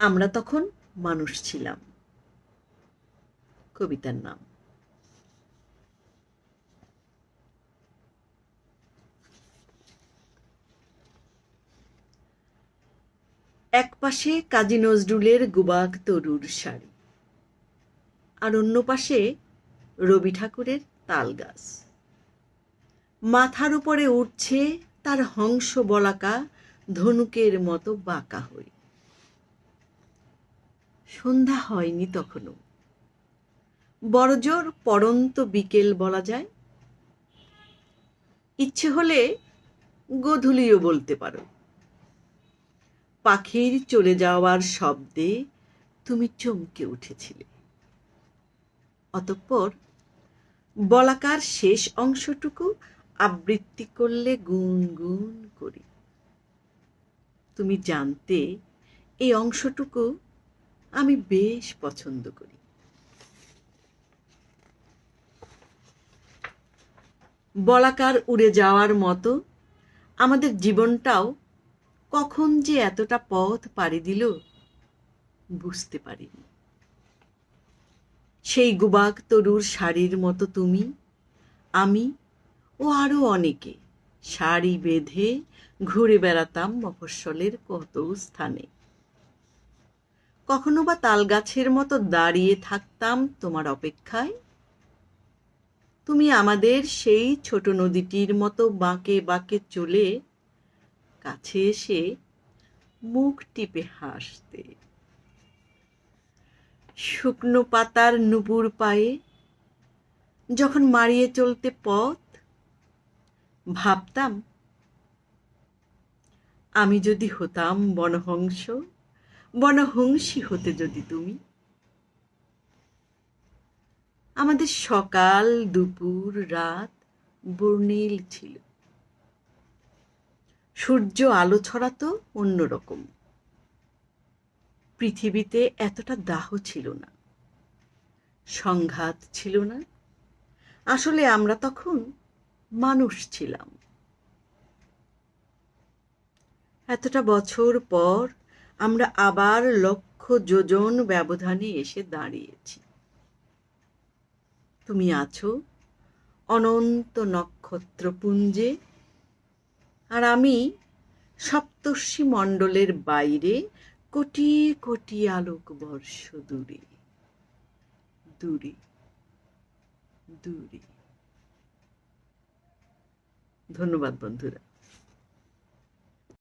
আমরা তখন মানুষ ছিলাম। কবিতার নাম। এক পাশে কাজী নজরুলের গুবাগ তরুর শাড়ি আর অন্য পাশে রবি ঠাকুরের তাল গাছ মাথার উপরে উঠছে তার হংস বলাকা ধনুকের মতো বাঁকা হয়ে সন্ধ্যা হয়নি তখনও। বড়জোর পরন্ত বিকেল বলা যায়। ইচ্ছে হলে গোধূলিও বলতে পারো। পাখির চলে যাওয়ার শব্দে তুমি চমকে উঠেছিলে। অতঃপর বলাকার শেষ অংশটুকু আবৃত্তি করলে গুন গুন করি। তুমি জানতে এই অংশটুকু আমি বেশ পছন্দ করি। বলাকার উড়ে যাওয়ার মতো আমাদের জীবনটাও কখন যে এতটা পথ পাড়ি দিল বুঝতে পারিনি। সেই গুবাক তরুর শাড়ির মতো তুমি, আমি ও আরও অনেকে শাড়ি বেঁধে ঘুরে বেড়াতাম মফস্বলের কত স্থানে। কখনো বা তাল গাছের মতো দাঁড়িয়ে থাকতাম তোমার অপেক্ষায়? তুমি আমাদের সেই ছোট নদীটির মতো বাঁকে বাঁকে চলে কাছে এসে মুখ টিপে হাসতে। শুকনো পাতার নুপুর পায়ে যখন মারিয়ে চলতে পথ, ভাবতাম, আমি যদি হতাম বনহংস বনহংসী হতে যদি তুমি। আমাদের সকাল, দুপুর, রাত বর্ণিল ছিল। সূর্য আলো ছড়াতো অন্যরকম পৃথিবীতে এতটা দাহ ছিল না। সংঘাত ছিল না। আসলে আমরা তখন মানুষ ছিলাম। এতটা বছর পর আমরা আবার লক্ষ যোজন ব্যবধানে এসে দাঁড়িয়েছি। তুমি আছো অনন্ত নক্ষত্রপুঞ্জে আর আমি সপ্তর্ষি মণ্ডলের বাইরে কোটি কোটি আলোক বর্ষ দূরে দূরে দূরে। ধন্যবাদ বন্ধুরা।